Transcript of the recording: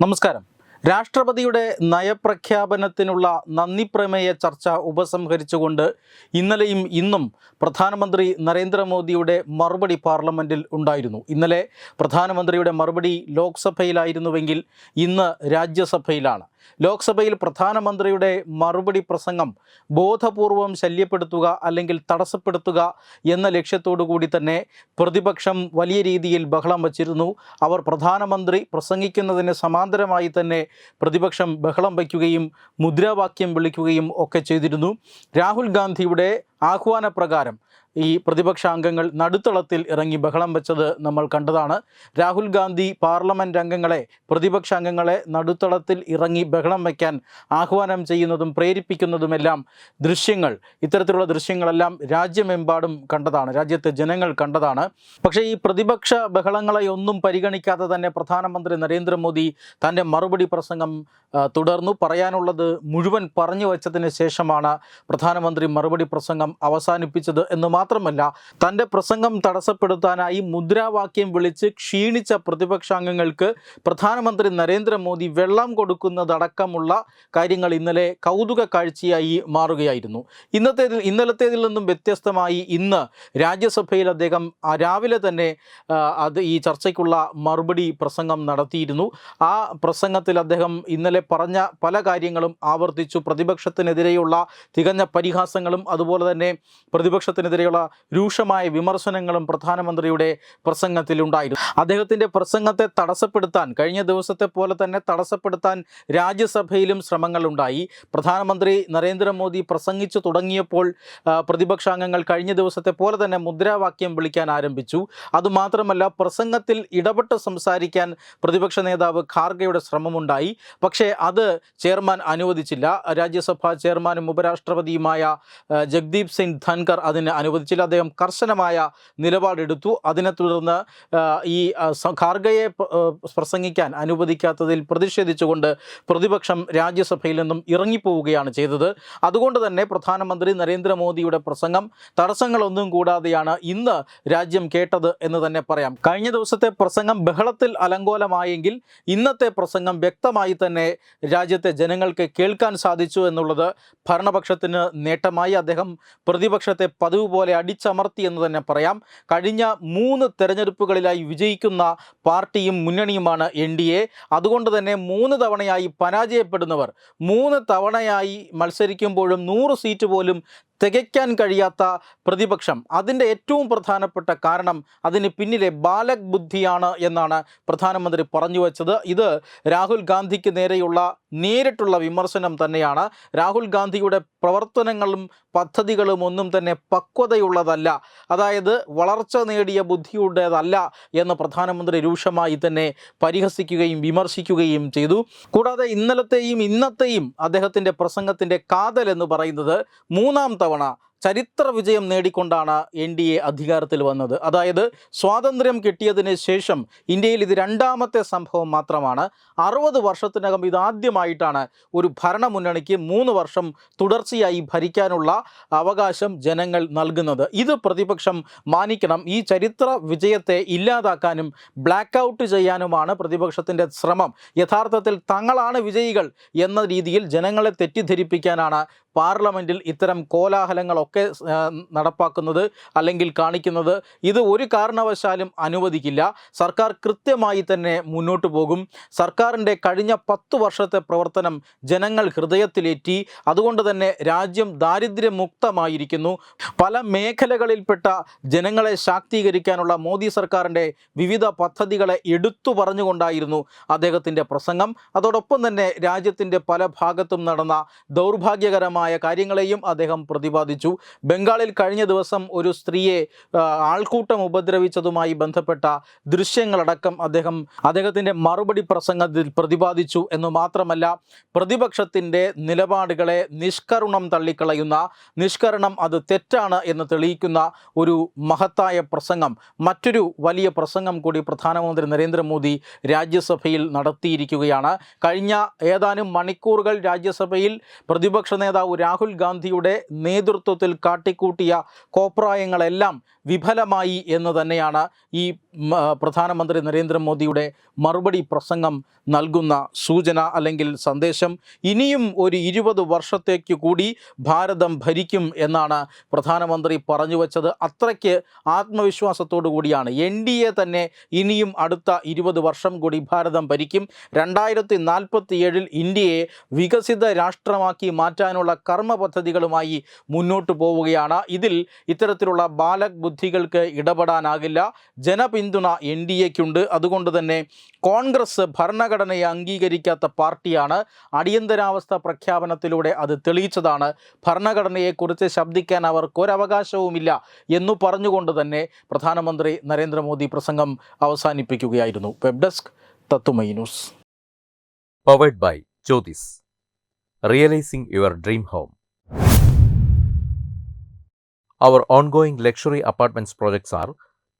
നമസ്കാരം. രാഷ്ട്രപതിയുടെ നയപ്രഖ്യാപനത്തിനുള്ള നന്ദി പ്രമേയ ചർച്ച ഉപസംഹരിച്ചുകൊണ്ട് ഇന്നലെയും ഇന്നും പ്രധാനമന്ത്രി നരേന്ദ്രമോദിയുടെ മറുപടി പാർലമെന്റിൽ ഉണ്ടായിരുന്നു. ഇന്നലെ പ്രധാനമന്ത്രിയുടെ മറുപടി ലോക്സഭയിലായിരുന്നുവെങ്കിൽ ഇന്ന് രാജ്യസഭയിലാണ്. ലോക്സഭയിൽ പ്രധാനമന്ത്രിയുടെ മറുപടി പ്രസംഗം ബോധപൂർവം ശല്യപ്പെടുത്തുക അല്ലെങ്കിൽ തടസ്സപ്പെടുത്തുക എന്ന ലക്ഷ്യത്തോടു കൂടി തന്നെ പ്രതിപക്ഷം വലിയ രീതിയിൽ ബഹളം വച്ചിരുന്നു. അവർ പ്രധാനമന്ത്രി പ്രസംഗിക്കുന്നതിന് സമാന്തരമായി തന്നെ പ്രതിപക്ഷം ബഹളം വയ്ക്കുകയും മുദ്രാവാക്യം വിളിക്കുകയും ഒക്കെ ചെയ്തിരുന്നു. രാഹുൽ ഗാന്ധിയുടെ ആഹ്വാനപ്രകാരം ഈ പ്രതിപക്ഷാംഗങ്ങൾ നടുത്തളത്തിൽ ഇറങ്ങി ബഹളം വെച്ചത് നമ്മൾ കണ്ടതാണ്. രാഹുൽ ഗാന്ധി പാർലമെന്റ് അംഗങ്ങളെ പ്രതിപക്ഷാംഗങ്ങളെ നടുത്തളത്തിൽ ഇറങ്ങി ബഹളം വയ്ക്കാൻ ആഹ്വാനം ചെയ്യുന്നതും പ്രേരിപ്പിക്കുന്നതുമെല്ലാം ദൃശ്യങ്ങൾ. ഇത്തരത്തിലുള്ള ദൃശ്യങ്ങളെല്ലാം രാജ്യമെമ്പാടും കണ്ടതാണ്. രാജ്യത്തെ ജനങ്ങൾ കണ്ടതാണ്. പക്ഷേ ഈ പ്രതിപക്ഷ ബഹളങ്ങളെ ഒന്നും പരിഗണിക്കാതെ തന്നെ പ്രധാനമന്ത്രി നരേന്ദ്രമോദി തന്റെ മറുപടി പ്രസംഗം തുടർന്നു. പറയാനുള്ളത് മുഴുവൻ പറഞ്ഞു വച്ചതിന് ശേഷമാണ് പ്രധാനമന്ത്രി മറുപടി പ്രസംഗം അവസാനിപ്പിച്ചത് എന്ന് മാത്രമല്ല തന്റെ പ്രസംഗം തടസ്സപ്പെടുത്താനായി മുദ്രാവാക്യം വിളിച്ച് ക്ഷീണിച്ച പ്രതിപക്ഷാംഗങ്ങൾക്ക് പ്രധാനമന്ത്രി നരേന്ദ്രമോദി വെള്ളം കൊടുക്കുന്നതടക്കമുള്ള കാര്യങ്ങൾ ഇന്നലെ കൗതുക കാഴ്ചയായി മാറുകയായിരുന്നു. ഇന്നത്തേതിൽ ഇന്നലത്തേതിൽ നിന്നും വ്യത്യസ്തമായി ഇന്ന് രാജ്യസഭയിൽ അദ്ദേഹം രാവിലെ തന്നെ അത് ഈ ചർച്ചയ്ക്കുള്ള മറുപടി പ്രസംഗം നടത്തിയിരുന്നു. ആ പ്രസംഗത്തിൽ അദ്ദേഹം ഇന്നലെ പറഞ്ഞ പല കാര്യങ്ങളും ആവർത്തിച്ചു. പ്രതിപക്ഷത്തിനെതിരെയുള്ള തികഞ്ഞ പരിഹാസങ്ങളും അതുപോലെ തന്നെ പ്രതിപക്ഷത്തിനെതിരെയുള്ള രൂക്ഷമായ വിമർശനങ്ങളും പ്രധാനമന്ത്രിയുടെ പ്രസംഗത്തിലുണ്ടായിരുന്നു. അദ്ദേഹത്തിന്റെ പ്രസംഗത്തെ തടസ്സപ്പെടുത്താൻ കഴിഞ്ഞ ദിവസത്തെ പോലെ തന്നെ തടസ്സപ്പെടുത്താൻ രാജ്യസഭയിലും ശ്രമങ്ങളുണ്ടായി. പ്രധാനമന്ത്രി നരേന്ദ്രമോദി പ്രസംഗിച്ചു തുടങ്ങിയപ്പോൾ പ്രതിപക്ഷാംഗങ്ങൾ കഴിഞ്ഞ ദിവസത്തെ പോലെ തന്നെ മുദ്രാവാക്യം വിളിക്കാൻ ആരംഭിച്ചു. അതുമാത്രമല്ല പ്രസംഗത്തിൽ ഇടപെട്ട് സംസാരിക്കാൻ പ്രതിപക്ഷ നേതാവ് ഖാർഗയുടെ ശ്രമമുണ്ടായി. പക്ഷേ അത് ചെയർമാൻ അനുവദിച്ചില്ല. രാജ്യസഭാ ചെയർമാനും ഉപരാഷ്ട്രപതിയുമായ ജഗ്ദീപ് സിംഗ് ധൻകർ അതിന് അനുവദിച്ചില്ല അദ്ദേഹം കർശനമായ നിലപാടെടുത്തു. അതിനെ തുടർന്ന് ഈ ഖാർഗയെ പ്രസംഗിക്കാൻ അനുവദിക്കാത്തതിൽ പ്രതിഷേധിച്ചുകൊണ്ട് പ്രതിപക്ഷം രാജ്യസഭയിൽ നിന്നും ഇറങ്ങിപ്പോവുകയാണ് ചെയ്തത്. അതുകൊണ്ട് തന്നെ പ്രധാനമന്ത്രി നരേന്ദ്രമോദിയുടെ പ്രസംഗം തടസ്സങ്ങളൊന്നും കൂടാതെയാണ് ഇന്ന് രാജ്യം കേട്ടത് എന്ന് തന്നെ പറയാം. കഴിഞ്ഞ ദിവസത്തെ പ്രസംഗം ബഹളത്തിൽ അലങ്കോലമായെങ്കിൽ ഇന്നത്തെ പ്രസംഗം വ്യക്തമായി തന്നെ രാജ്യത്തെ ജനങ്ങൾക്ക് കേൾക്കാൻ സാധിച്ചു എന്നുള്ളത് ഭരണപക്ഷത്തിന് നേട്ടമായി അദ്ദേഹം പ്രതിപക്ഷത്തെ പതിവ് പോലെ അടിച്ചമർത്തി എന്ന് തന്നെ പറയാം. കഴിഞ്ഞ മൂന്ന് തെരഞ്ഞെടുപ്പുകളിലായി വിജയിക്കുന്ന പാർട്ടിയും മുന്നണിയുമാണ് എൻ ഡി എ. അതുകൊണ്ട് തന്നെ മൂന്ന് തവണയായി പരാജയപ്പെടുന്നവർ മൂന്ന് തവണയായി മത്സരിക്കുമ്പോഴും നൂറ് സീറ്റ് പോലും തികയ്ക്കാൻ കഴിയാത്ത പ്രതിപക്ഷം. അതിന്റെ ഏറ്റവും പ്രധാനപ്പെട്ട കാരണം അതിന് പിന്നിലെ ബാലക് ബുദ്ധിയാണ് എന്നാണ് പ്രധാനമന്ത്രി പറഞ്ഞു വച്ചത്. ഇത് രാഹുൽ ഗാന്ധിക്ക് നേരെയുള്ള നേരിട്ടുള്ള വിമർശനം തന്നെയാണ്. രാഹുൽ ഗാന്ധിയുടെ പ്രവർത്തനങ്ങളും പദ്ധതികളും ഒന്നും തന്നെ പക്വതയുള്ളതല്ല. അതായത് വളർച്ച നേടിയ ബുദ്ധിയുടേതല്ല എന്ന് പ്രധാനമന്ത്രി രൂക്ഷമായി തന്നെ പരിഹസിക്കുകയും വിമർശിക്കുകയും ചെയ്തു. കൂടാതെ ഇന്നലത്തെയും ഇന്നത്തെയും അദ്ദേഹത്തിന്റെ പ്രസംഗത്തിന്റെ കാതൽ എന്ന് പറയുന്നത് മൂന്നാം തവണ ചരിത്ര വിജയം നേടിക്കൊണ്ടാണ് എൻ ഡി എ അധികാരത്തിൽ വന്നത്. അതായത് സ്വാതന്ത്ര്യം കിട്ടിയതിന് ശേഷം ഇന്ത്യയിൽ ഇത് രണ്ടാമത്തെ സംഭവം മാത്രമാണ്. അറുപത് വർഷത്തിനകം ഇതാദ്യമായിട്ടാണ് ഒരു ഭരണമുന്നണിക്ക് മൂന്ന് വർഷം തുടർച്ചയായി ഭരിക്കാനുള്ള അവകാശം ജനങ്ങൾ നൽകുന്നത്. ഇത് പ്രതിപക്ഷം മാനിക്കണം. ഈ ചരിത്ര വിജയത്തെ ഇല്ലാതാക്കാനും ബ്ലാക്ക് ഔട്ട് ചെയ്യാനുമാണ് പ്രതിപക്ഷത്തിന്റെ ശ്രമം. യഥാർത്ഥത്തിൽ തങ്ങളാണ് വിജയികൾ എന്ന രീതിയിൽ ജനങ്ങളെ തെറ്റിദ്ധരിപ്പിക്കാനാണ് പാർലമെന്റിൽ ഇത്തരം കോലാഹലങ്ങളൊക്കെ നടപ്പാക്കുന്നത് അല്ലെങ്കിൽ കാണിക്കുന്നത് ഇത് ഒരു കാരണവശാലും അനുവദിക്കില്ല. സർക്കാർ കൃത്യമായി തന്നെ മുന്നോട്ട് പോകും. സർക്കാരിന്റെ കഴിഞ്ഞ പത്ത് വർഷത്തെ പ്രവർത്തനം ജനങ്ങൾ ഹൃദയത്തിലേറ്റി അതുകൊണ്ട് തന്നെ രാജ്യം ദാരിദ്ര്യമുക്തമായിരിക്കുന്നു. പല മേഖലകളിൽപ്പെട്ട ജനങ്ങളെ ശാക്തീകരിക്കാനുള്ള മോദി സർക്കാരിന്റെ വിവിധ പദ്ധതികളെ എടുത്തു പറഞ്ഞുകൊണ്ടായിരുന്നു അദ്ദേഹത്തിന്റെ പ്രസംഗം. അതോടൊപ്പം തന്നെ രാജ്യത്തിന്റെ പല ഭാഗത്തും നടന്ന ദൗർഭാഗ്യകരമായ കാര്യങ്ങളെയും അദ്ദേഹം പ്രതിപാദിച്ചു. ബംഗാളിൽ കഴിഞ്ഞ ദിവസം ഒരു സ്ത്രീയെ ആൾക്കൂട്ടം ഉപദ്രവിച്ചതുമായി ബന്ധപ്പെട്ട ദൃശ്യങ്ങളടക്കം അദ്ദേഹം അദ്ദേഹത്തിന്റെ മറുപടി പ്രസംഗത്തിൽ പ്രതിപാദിച്ചു. എന്ന് മാത്രമല്ല പ്രതിപക്ഷത്തിന്റെ നിലപാടുകളെ നിഷ്കരുണം തള്ളിക്കളയുന്ന നിഷ്കരണം അത് തെറ്റാണ് എന്ന് തെളിയിക്കുന്ന ഒരു മഹത്തായ പ്രസംഗം മറ്റൊരു വലിയ പ്രസംഗം കൂടി പ്രധാനമന്ത്രി നരേന്ദ്രമോദി രാജ്യസഭയിൽ നടത്തിയിരിക്കുകയാണ്. കഴിഞ്ഞ ഏതാനും മണിക്കൂറുകൾ രാജ്യസഭയിൽ പ്രതിപക്ഷ നേതാവ് രാഹുൽ ഗാന്ധിയുടെ നേതൃത്വത്തിൽ കാട്ടിക്കൂട്ടിയ കോപ്രായങ്ങളെല്ലാം വിഫലമായി എന്ന് തന്നെയാണ് ഈ പ്രധാനമന്ത്രി നരേന്ദ്രമോദിയുടെ മറുപടി പ്രസംഗം നൽകുന്ന സൂചന അല്ലെങ്കിൽ സന്ദേശം ഇനിയും ഒരു ഇരുപത് വർഷത്തേക്ക് കൂടി ഭാരതം ഭരിക്കും എന്നാണ് പ്രധാനമന്ത്രി പറഞ്ഞു വച്ചത്. അത്രയ്ക്ക് ആത്മവിശ്വാസത്തോടു കൂടിയാണ്. എൻ ഡി എ തന്നെ ഇനിയും അടുത്ത ഇരുപത് വർഷം കൂടി ഭാരതം ഭരിക്കും. രണ്ടായിരത്തി നാൽപ്പത്തി ഏഴിൽ ഇന്ത്യയെ വികസിത രാഷ്ട്രമാക്കി മാറ്റാനുള്ള കർമ്മ പദ്ധതികളുമായി മുന്നോട്ട് പോവുകയാണ്. ഇതിൽ ഇത്തരത്തിലുള്ള ബാലക് ബുദ്ധികൾക്ക് ഇടപെടാനാകില്ല ജനപിന്തുണ എൻ ഡി എക്കുണ്ട്. അതുകൊണ്ട് തന്നെ കോൺഗ്രസ് ഭരണഘടനയെ അംഗീകരിക്കാത്ത പാർട്ടിയാണ്. അടിയന്തരാവസ്ഥ പ്രഖ്യാപനത്തിലൂടെ അത് തെളിയിച്ചതാണ്. ഭരണഘടനയെക്കുറിച്ച് ശബ്ദിക്കാൻ അവർക്ക് ഒരവകാശവുമില്ല എന്നു പറഞ്ഞുകൊണ്ട് തന്നെ പ്രധാനമന്ത്രി നരേന്ദ്രമോദി പ്രസംഗം അവസാനിപ്പിക്കുകയായിരുന്നു. വെബ് ഡെസ്ക് തത്തുമൈ news. Powered by Jyothis realising your dream home. Our ongoing luxury apartments projects are